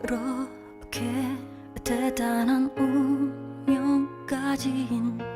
그렇게 대단한 운명까지인